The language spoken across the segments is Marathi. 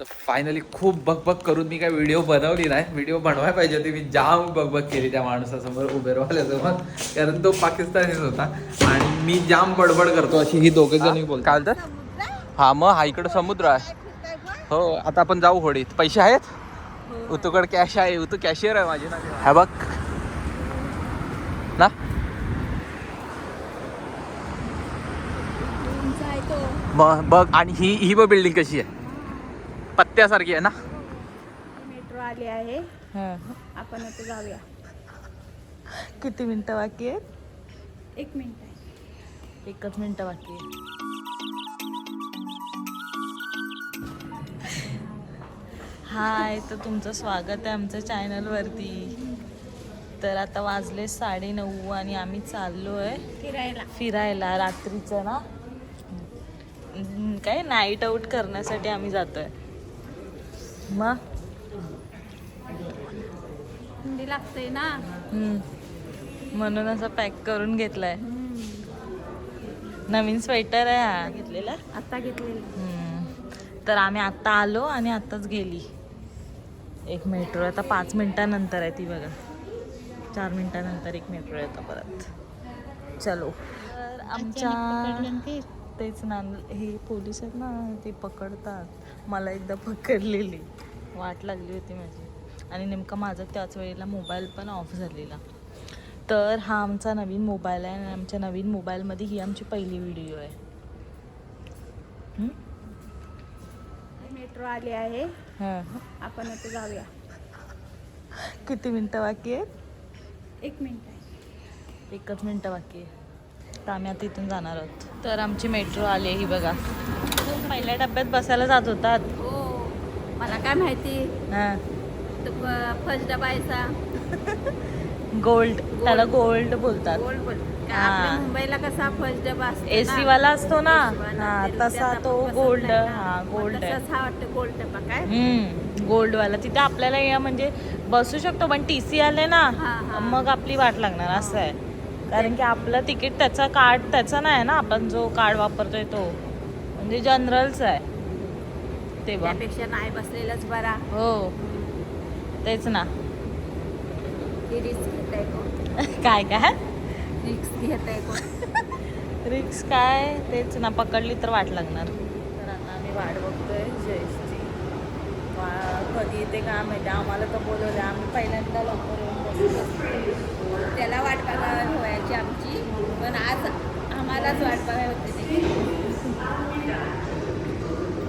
तर फायनली खूप बकबक करून मी काय व्हिडिओ बनवली नाही. व्हिडिओ बनवायला पाहिजे होती. मी जाम बकबक केली त्या माणसासमोर उबेरवाल्यासमोर कारण तो पाकिस्तानीच होता. आणि मी जाम बडबड करतो. अशी ही दोघे जणी बोल काय तर? हा मग हा इकडं समुद्र आहे. हो आता आपण जाऊ होडीत. पैसे आहेत? उतुकड कॅश आहे. उतू कॅशियर आहे माझी. ना हा बघ. ना? मग बघ. आणि ही ही बघ बिल्डिंग कशी आहे? पत्त्यासारखी आहे ना? मेट्रो आली आहे. आपण आता जाऊया. किती मिनिटं बाकी आहेत? एक मिनिट आहे. एकच मिनिटं बाकी आहे हाय तर तुमचं स्वागत आहे आमच्या चॅनलवरती तर आता वाजले साडे नऊ आणि आम्ही चाललो आहे फिरायला. फिरायला रात्रीचं ना. काय नाईट आऊट करण्यासाठी आम्ही जातोय. मग थंडी लागते ना. हम्म. म्हणून असं पॅक करून घेतलाय. नवीन स्वेटर आहे हा. घेतलेला? आता घेतलेली. हम्म. तर आम्ही आत्ता आलो आणि आत्ताच गेली. एक मेट्रो आता पाच मिनिटानंतर आहे ती बघा. चार मिनिटानंतर एक मेट्रो येतं परत. चलो. तर आमच्या तेच ना हे पोलीस आहेत ना ते पकडतात. मला एकदा पकडलेली. वाट लागली होती माझी. आणि नेमका माझा त्याच वेळेला मोबाईल पण ऑफ झालेला. तर हा आमचा नवीन मोबाईल आहे आणि आमच्या नवीन मोबाईलमध्ये ही आमची पहिली व्हिडिओ आहे? मेट्रो आली आहे. हां. आपण आता जाऊया. किती मिनटं बाकी आहेत? एक मिनिट आहे. एकच मिनटं बाकी आहे. तर आम्ही आता इथून जाणार आहोत. तर आमची मेट्रो आली आहे ही बघा. पहिल्या डब्यात बसायला जात होतात हो मला काय माहिती हां फर्स्ट डबायचा गोल्ड त्याला गोल्ड बोलतात गोल्ड बोल काय. आपल्या मुंबईला कसा फर्स्ट डबा? AC वाला असतो ना? वाला. हा, तसा तो ना. हा. तसाच हा वाटतं गोल्ड डबा काय हम्म गोल्डवाला तिथे आपल्याला या म्हणजे बसू शकतो पण टी सी आले ना. मग आपली वाट लागणार असं आहे कारण की आपलं तिकीट त्याचा कार्ड त्याचा नाही ना आपण जो कार्ड वापरतोय तो म्हणजे जनरलच आहे. तेव्हा. त्यापेक्षा नाही बसलेलाच बरा. हो. तेच ना. ही रिस्क घेत आहे कोण? काय काय? रिस्क घेत आहे कोण? रिक्स काय? तेच ना. पकडली तर वाट लागणार. तर आता आम्ही वाट बघतोय जयसची वा- कधी येते काय माहिती? आम्हाला तर बोलवलं. आम्ही पहिल्यांदा लवकर येऊन बसलो. त्याला वाट बघायला ठेवायची आमची. पण आज आम्हालाच वाट बघायला होते त्याची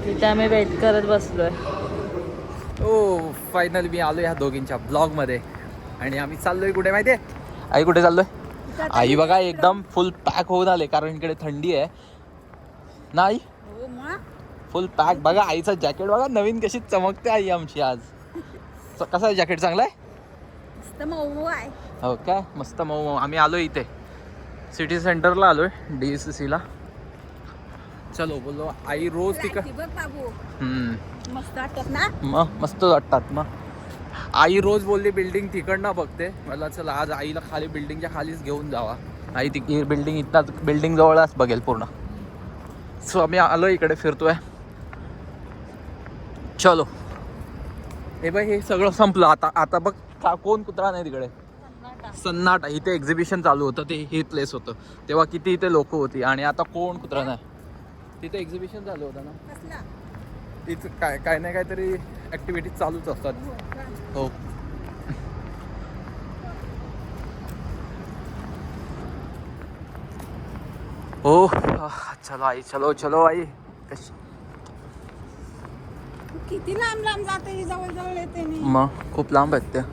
तिथे आम्ही वेट करत बसलोय. ओ फायनल मी आलो ह्या दोघींच्या ब्लॉगमध्ये आणि आम्ही चाललोय कुठे माहितीये? आई कुठे चाललोय? आई बघा एकदम फुल पॅक होऊन आले कारण इकडे थंडी आहे. ना आई? हो फुल पॅक बघा आईचं जॅकेट बघा नवीन कशी चमकते आई आमची आज. कसं आहे जॅकेट चांगलं आहे? आहे. हो काय मस्त मऊ मऊ. आम्ही आलो इथे. सिटी सेंटरला आलोय डी सी सीला चलो बोलो आई रोज तिकड ती मस्त वाटत ना? मग मस्त वाटतात मग आई रोज बोलली बिल्डिंग तिकडनं बघते. मला चला आज आईला खाली बिल्डिंगच्या खालीच घेऊन जावा. आई ती बिल्डिंग इथं बिल्डिंग जवळच बघेल पूर्ण. सो आम्ही आलो इकडे फिरतोय. चलो. हे बाई हे सगळं संपलं. आता आता बघ का कोण कुत्रा नाही तिकडे? सन्नाटा. इथे एक्झिबिशन चालू होतं ते हे प्लेस होतं. तेव्हा किती इथे लोक होती. आणि आता कोण कुत्रा नाही? तिथे एक्झिबिशन चालू होतं ना? कसला? इथं काय काय नाही काहीतरी ऍक्टिव्हिटीज चालूच असतात. हो हो. आह, चलो आई चलो चलो आई. कशी किती लांब लांब जाते ही जवळ जवळ येते मी. मग खूप लांब आहेत त्या.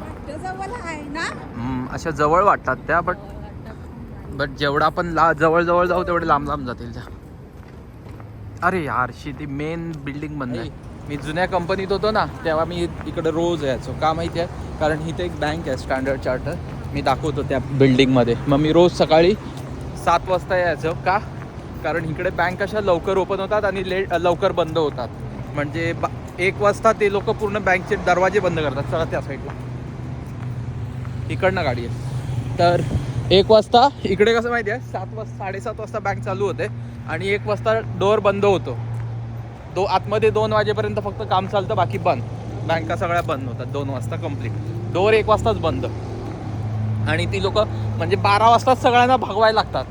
वाटतं जवळ आहे ना? हम्म, अशा जवळ वाटतात त्या बट बट जेवढा आपण ला जवळजवळ जाऊ तेवढे लांब लांब जातील त्या. अरे यार शी ती मेन बिल्डिंग बंद आहे. मी जुन्या कंपनीत होतो ना तेव्हा मी इकडे रोज यायचो. का माहिती आहे? कारण इथे एक बँक आहे स्टँडर्ड चार्टर मी दाखवतो त्या बिल्डिंगमध्ये मग मी रोज सकाळी सात वाजता यायचो. का? कारण इकडे बँक कशा लवकर ओपन होतात आणि लेट लवकर बंद होतात. म्हणजे एक वाजता ते लोक पूर्ण बँकचे दरवाजे बंद करतात चला त्या साईडला इकडनं गाडी आहे तर एक वाजता. इकडे कसं माहिती आहे? सात वाजता साडेसात वाजता बँक चालू होते आणि एक वाजता डोअर बंद होतो. दो आतमध्ये दोन वाजेपर्यंत फक्त काम चालतं बाकी बंद. बँका सगळ्या बंद होतात दोन वाजता कंप्लीट डोअर एक वाजताच बंद. आणि ती लोक म्हणजे बारा वाजताच सगळ्यांना भागवायला लागतात.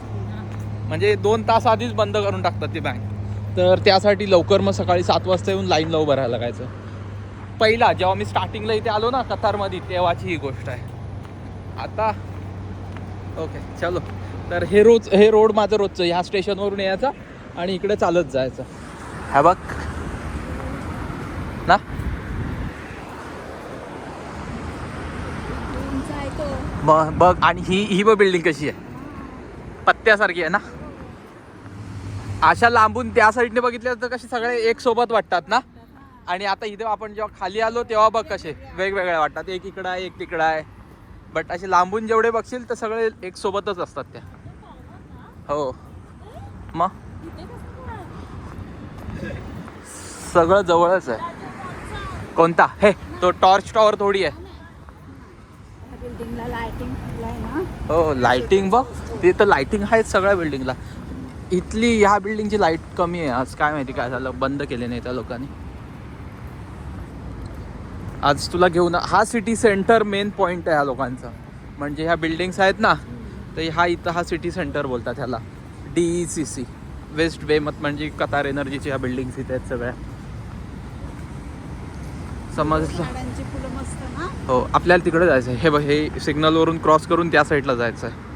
म्हणजे दोन तास आधीच बंद करून टाकतात ती बँक. तर त्यासाठी लवकर मग सकाळी सात वाजता येऊन लाईन उभं भरायला लागायचं. पहिला जेव्हा मी स्टार्टिंगला इथे आलो ना कतारमध्ये तेव्हाची ही गोष्ट आहे. आता ओके चलो. तर हे रोज हे रोड माझं रोजचं ह्या स्टेशनवरून यायचं आणि इकडे चालत जायचं. ह्या बघ. ना? मग बघ आणि ही ही बघ बिल्डिंग कशी आहे. पत्त्यासारखी आहे ना? अशा लांबून त्या साईडने बघितल्या तर कसे सगळे एक सोबत वाटतात ना? आणि आता इथे आपण जेव्हा खाली आलो तेव्हा बघ कसे वेगवेगळ्या वाटतात. एक इकडं आहे एक तिकडं आहे. बट असे लांबून जेवढे बघशील तर सगळे एक सोबतच असतात त्या. हो. मग? सगळं जवळच आहे. कोणता? हे तो टॉर्च टॉवर थोडी आहे. बिल्डिंगला लाइटिंग हो लाइटिंग बघ. ते तर लाइटिंग आहेत सगळ्या बिल्डिंगला इथली ह्या बिल्डिंगची लाइट कमी आहे. आज काय माहिती काय झालं? बंद केले नाही त्या लोकांनी. आज तुला घेऊन हा सिटी सेंटर मेन पॉइंट आहे ह्या लोकांचा. म्हणजे ह्या बिल्डिंग्स आहेत ना तर हा इथं हा सिटी सेंटर बोलतात ह्याला. डी सी सी वेस्ट बेमत म्हणजे कतार एनर्जीच्या ह्या बिल्डिंग्स इथे आहेत सगळ्या. समजलं? हो आपल्याला तिकडे जायचं आहे हे बघ हे सिग्नलवरून क्रॉस करून त्या साईडला जायचं आहे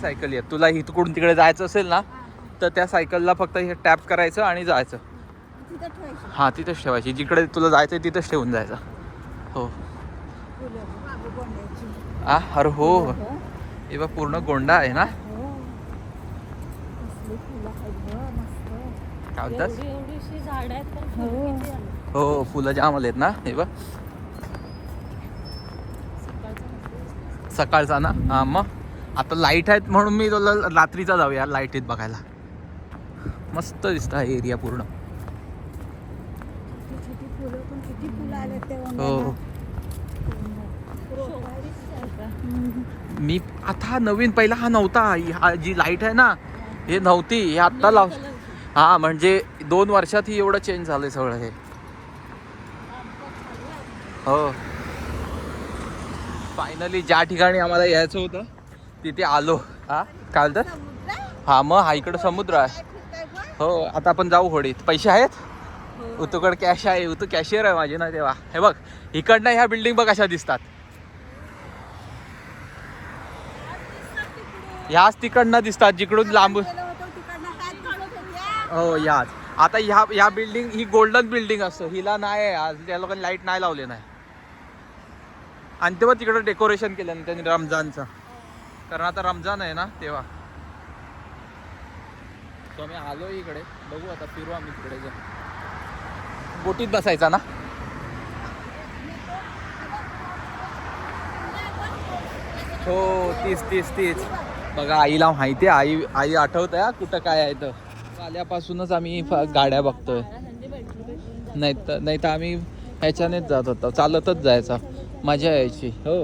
सायकल आहे तुला इथकडून तिकडे जायचं असेल ना तर त्या सायकलला फक्त हे टॅप करायचं आणि जायचं. हां तिथंच ठेवायची. जिकडे तुला जायचं आहे तिथंच ठेवून जायचं. हो. आ अरे हो. हो हे. बघ पूर्ण गोंडा आहे ना? हो. फुलं हो. हो फुलं जाम आलेत ना? हे बघ. सकाळचा ना? हा मग. आता लाइट आहेत म्हणून मी तुला रात्रीचा जाऊया लाईटीत बघायला. मस्त दिसतं हा एरिया पूर्ण. ते हो मी आता हा नवीन पहिला हा नव्हता. ही- हा जी लाइट आहे ना हे नव्हती. हे आत्ता लाव हा म्हणजे दोन वर्षात ही एवढं चेंज झालंय सगळं हे. हो. फायनली ज्या ठिकाणी आम्हाला यायचं होतं तिथे आलो. हा काय तर? हा मग हा इकडं समुद्र आहे. हो आता आपण जाऊ होडीत. पैसे आहेत? उतुकड कॅश आहे उतू कॅशियर आहे माझी ना तेव्हा. हे बघ इकडनं ह्या बिल्डिंग बघ कशा दिसतात. ह्याच तिकडनं दिसतात जिकडून लांबून. हो याच. आता ह्या ह्या बिल्डिंग ही गोल्डन बिल्डिंग असतं. हिला नाही आहे आज त्या लोकांनी लाइट नाही लावले नाही. आणि तेव्हा तिकडं डेकोरेशन केलं ना त्यांनी रमजानचं. कारण आता रमजान आहे ना तेव्हा. सो आम्ही आलो इकडे बघू आता फिरू आम्ही तिकडे जाऊ बोटीत बसायचा ना हो तीच तीच तीच बघा आईला माहिती आहे आई आई आठवत आहे कुठं काय आहे तर आल्यापासूनच आम्ही फ- गाड्या बघतोय नाही तर नाही तर आम्ही ह्याच्यानेच जात होतो चालतच जायचा मजा यायची हो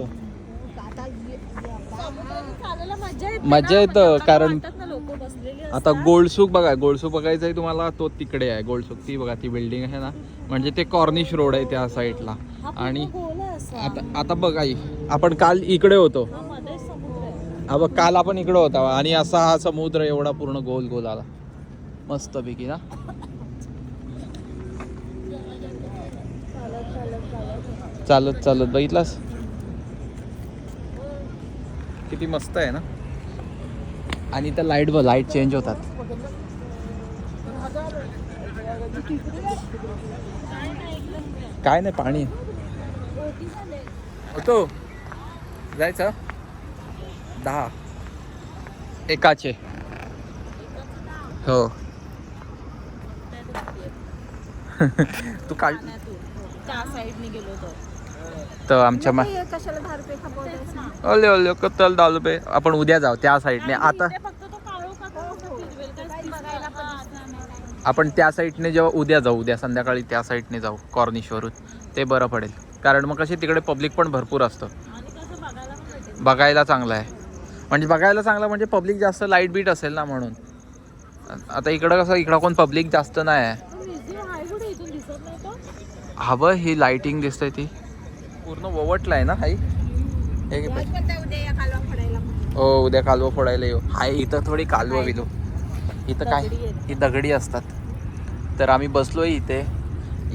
मजा मजा येतं, कारण- वाटतात ना लोकं बसलेली आता. गोल्डसूक बघा गोल्डसूक बघायचं आहे तुम्हाला तो तिकडे आहे. गोल्डसूक ती बघा ती बिल्डिंग आहे ना. म्हणजे ते कॉर्निश रोड आहे त्या साईडला आणि. आता आता बघ आपण काल इकडे होतो. हा बघ काल आपण इकडे होता. आणि असा हा समुद्र एवढा पूर्ण गोल गोल आला. मस्त पैकी ना. चालत चालत. बघितलास? किती मस्त आहे ना. आणि त्या लाइट बघ लाइट चेंज होतात. काय नाही पाणी. होतो. जायचं? दहा. एकाचे. हो. तू काढ. त्या साईडने गेलो होतो. तर आमच्या मा ओले ओले कत्तल दहा रुपये. आपण उद्या जाऊ त्या साईडने. आता. आपण त्या साईडने जेव्हा उद्या जाऊ उद्या संध्याकाळी त्या साईडने जाऊ कॉर्निशवरून. ते बरं पडेल. कारण मग कसे तिकडे पब्लिक पण भरपूर असतं. आणि कसं बघायला चांगलं आहे. म्हणजे बघायला चांगलं म्हणजे पब्लिक जास्त लाइट बीट असेल ना म्हणून. आता इकडं कसं इकडं कोण पब्लिक जास्त नाही आहे. हवं ही लाइटिंग दिसते ती. पूर्ण ववटला आहे ना हाई? हे उद्या कालवं फोडायला येऊ. हाय इथं थोडी कालवं विलो. इथं काय? ही दगडी असतात. तर आम्ही बसलोय इथे.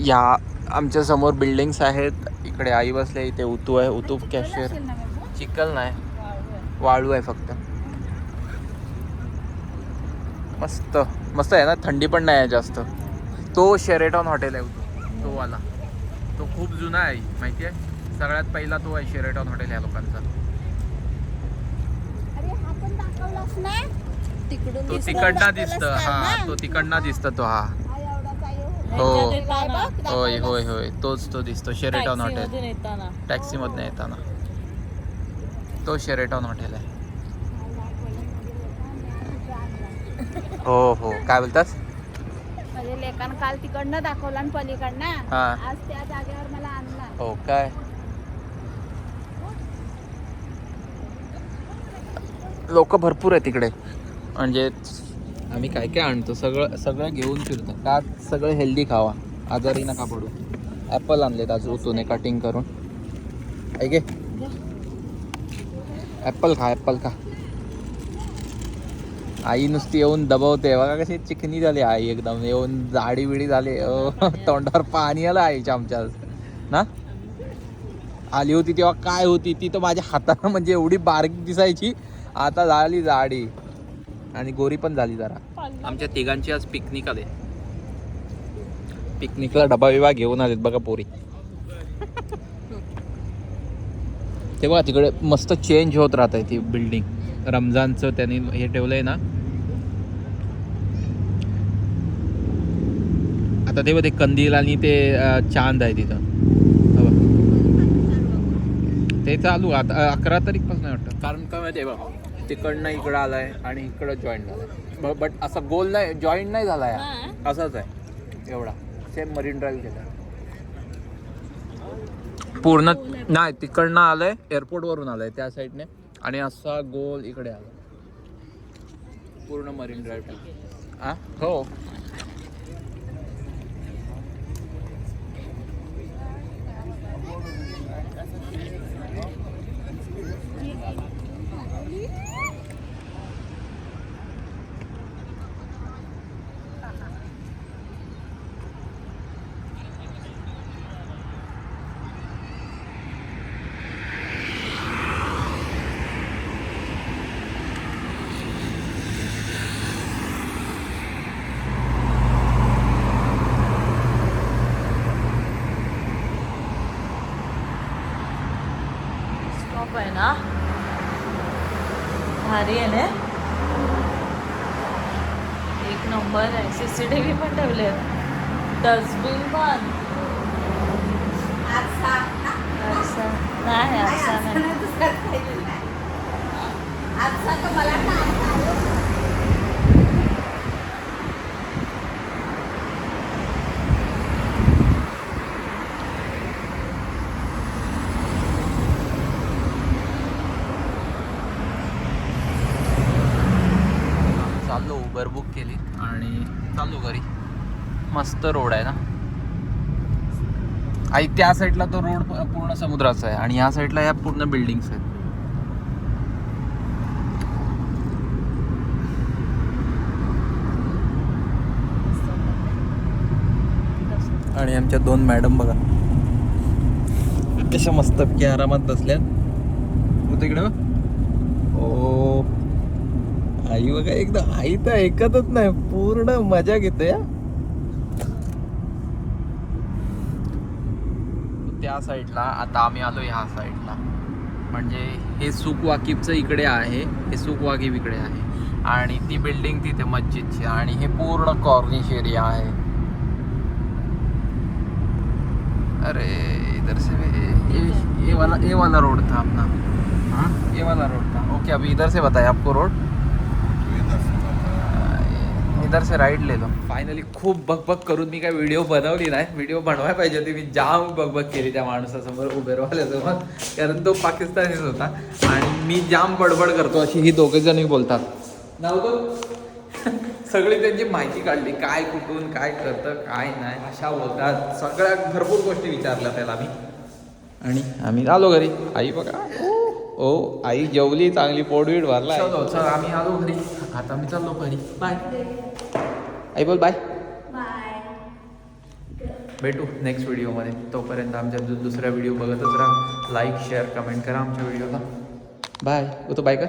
या आमच्यासमोर बिल्डिंग्स आहेत. इकडे आई बसले इथे उतू आहे. उतू कॅशियर चिकल नाही. वाळू आहे. फक्त. मस्त. मस्त आहे ना? थंडी पण नाही आहे जास्त. तो शेरेटॉन हॉटेल आहे उतू. तो वाला. तो खूप जुना आहे माहिती आहे? सगळ्यात पहिला तो आहे शेरेटॉन हॉटेल या लोकांचा. तिकडून तो तिकडनं दिसतं हा तो तिकडनं दिसतं तो हा. हो होय होय होय. तोच तो दिसतो शेरेटॉन हॉटेल. टॅक्सी मधनं येताना. तो शेरेटॉन हॉटेल आहे. हो हो. काय बोलतास? म्हणजे लेखान काल तिकडनं दाखवला आणि पलीकडनं. हा. आज त्या जागेवर मला आणला. हो काय? लोक भरपूर आहे तिकडे म्हणजे आम्ही काय काय आणतो सगळं सगळं घेऊन फिरतो. का सगळं हेल्दी खावा. आजारी नका पडू. ॲपल आणलेत आज उतूने कटिंग करून. ऐके ॲपल खा ॲपल खा. आई नुसती येऊन दबावते. बघा कशी चिकनी झाली आई एकदम. येऊन जाडी बिडी झाली तोंडावर पाणी आलं आईच्या आमच्या. ना? आली होती तेव्हा काय होती? ती तर माझ्या हाताला म्हणजे एवढी बारीक दिसायची. आता झाली जाडी. आणि गोरी पण झाली जरा. आमच्या तिघांची आज पिकनिक आले. पिकनिकला डबा बिबा घेऊन आलेत बघा पोरी. ते बघा तिकडे मस्त चेंज होत राहत आहे ती बिल्डिंग रमजानचं त्यांनी हे ठेवलंय ना. आता ते बघ ते कंदील आणि ते चांद आहे तिथं. ते चालू आता अकरा तारीखपासून वाटतं. कारण काय माहिती आहे बघ. तिकडनं इकडं आलाय आणि इकडं जॉईन झालाय. बट असा गोल नाही जॉईन नाही झालाय हा. असाच आहे. एवढा. सेम मरीन ड्राईव्ह केला पूर्ण नाही तिकडनं आलंय एअरपोर्ट वरून आलंय त्या साईडने आणि असा गोल इकडे आला. पूर्ण मरीन ड्राईव्ह हा हो स्टॉप आहे ना भारी आहे ना एक नंबर आहे सी सी टी व्ही पण ठेवले डस्टबिन पण आरसा नाही आरसा नाही चाललो उबर बुक केली आणि चाललो घरी मस्त रोड आहे ना? आणि त्या साईडला तो रोड पूर्ण समुद्राचा आहे आणि या साईडला या पूर्ण बिल्डिंग्स आहेत. आणि आमच्या दोन मॅडम बघा. कशा मस्त आरामात बसल्या हो तिकडे? ओ आई बघा एकदा आई तर ऐकतच नाही. पूर्ण मजा घेते या त्या साईडला आता आम्ही आलो ह्या साईडला. म्हणजे हे सुखवाकीबचं इकडे आहे हे सुख इकडे आहे. आणि ती बिल्डिंग तिथे मस्जिदची आणि हे पूर्ण कॉर्निश एरिया आहे. अरे इधर से ये ये वाला ये वाला रोड था अपना हाँ? ये वाला रोड था ओके अभी इधर से बताए आपको रोड. इधर से राईट ले लो फायनली खूप बकबक करून मी काय व्हिडिओ बनवली नाही. व्हिडिओ बनवायला पाहिजे होती. मी जाम बकबक केली त्या माणसासमोर उबेरवाल्यासमोर कारण तो पाकिस्तानीच होता. आणि मी जाम बडबड करतो अशी ही दोघे जणी बोलतात. नव्हतं सगळी त्यांची माहिती काढली. काय कुठून काय करतं काय नाही. अशा बोलतात सगळ्या भरपूर गोष्टी विचारल्या त्याला मी. आणि आम्ही आलो घरी. आई बघा. ओ आई जेवली चांगली पोटवीट भरला आम्ही आलो घरी. आता मी चाललो घरी. बाय आई बोल बाय भेटू नेक्स्ट व्हिडिओमध्ये तोपर्यंत आमच्या दु- दुसऱ्या व्हिडिओ बघतच राहा. लाईक शेअर कमेंट करा आमच्या व्हिडिओला बाय तो बाय कर.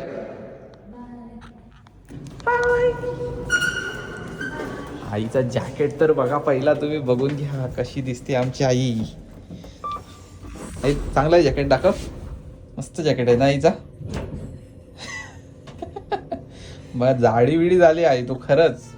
आईचा जॅकेट तर बघा पहिला तुम्ही बघून घ्या कशी दिसते आमची आई. आई चांगला आहे जॅकेट दाखव. मस्त जॅकेट आहे ना आईचा? मग जाडी बिडी झाली आई तो खरंच.